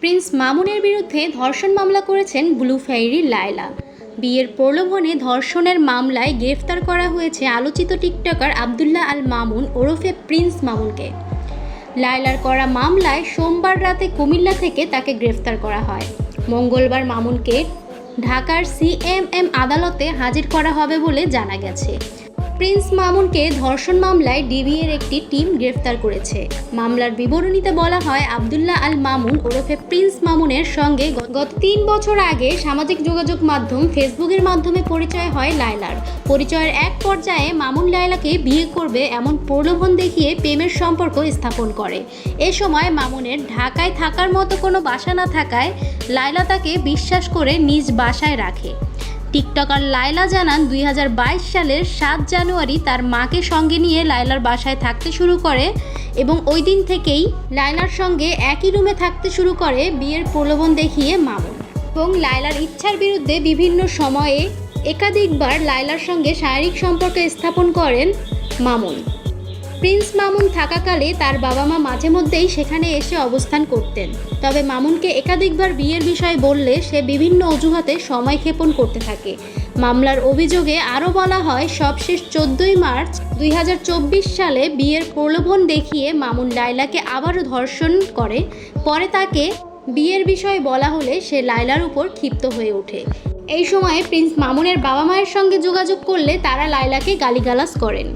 Prince মামুনের বিরুদ্ধে ধর্ষণ মামলা করেছেন ব্লু ফেয়ারি লায়লা। বিয়ের প্রলোভনে ধর্ষণের মামলায় গ্রেফতার করা হয়েছে আলোচিত টিকটকার আবদুল্লাহ আল মামুন ওরফে প্রিন্স মামুনকে। লায়লার করা মামলায় সোমবার রাতে কুমিল্লা থেকে তাকে গ্রেফতার করা হয়। মঙ্গলবার মামুনকে ঢাকার সিএমএম আদালতে হাজির করা হবে বলে জানা গেছে। প্রিন্স মামুনকে ধর্ষণ মামলায় ডিবিএর একটি টিম গ্রেফতার করেছে। মামলার বিবরণীতে বলা হয়, আবদুল্লাহ আল মামুন ওরফে প্রিন্স মামুনের সঙ্গে গত তিন বছর আগে সামাজিক যোগাযোগ মাধ্যম ফেসবুকের মাধ্যমে পরিচয় হয় লায়লার। পরিচয়ের এক পর্যায়ে মামুন লায়লাকে বিয়ে করবে এমন প্রলোভন দেখিয়ে প্রেমের সম্পর্ক স্থাপন করে। এ সময় মামুনের ঢাকায় থাকার মতো কোনো বাসা না থাকায় লায়লা তাকে বিশ্বাস করে নিজ বাসায় রাখে। টিকটকার লায়লা জানান, দুই হাজার বাইশ সালের সাত জানুয়ারি তার মাকে সঙ্গে নিয়ে লায়লার বাসায় থাকতে শুরু করে এবং ওই দিন থেকেই লায়লার সঙ্গে একই রুমে থাকতে শুরু করে বিয়ের প্রলোভন দেখিয়ে মামুন এবং লায়লার ইচ্ছার বিরুদ্ধে বিভিন্ন সময়ে একাধিকবার লায়লার সঙ্গে শারীরিক সম্পর্ক স্থাপন করেন মামুন প্রিন্স মামুন থাকাকালে তার বাবা মা মাঝে মধ্যেই সেখানে এসে অবস্থান করতেন। তবে মামুনকে একাধিকবার বিয়ের বিষয়ে বললে সে বিভিন্ন অজুহাতে সময় ক্ষেপণ করতে থাকে। মামলার অভিযোগে আরও বলা হয়, সবশেষ চোদ্দই মার্চ দুই হাজার চব্বিশ সালে বিয়ের প্রলোভন দেখিয়ে মামুন লাইলাকে আবারও ধর্ষণ করে। পরে তাকে বিয়ের বিষয়ে বলা হলে সে লাইলার উপর ক্ষিপ্ত হয়ে ওঠে। এই সময়ে প্রিন্স মামুনের বাবা মায়ের সঙ্গে যোগাযোগ করলে তারা লাইলাকে গালিগালাজ করেন।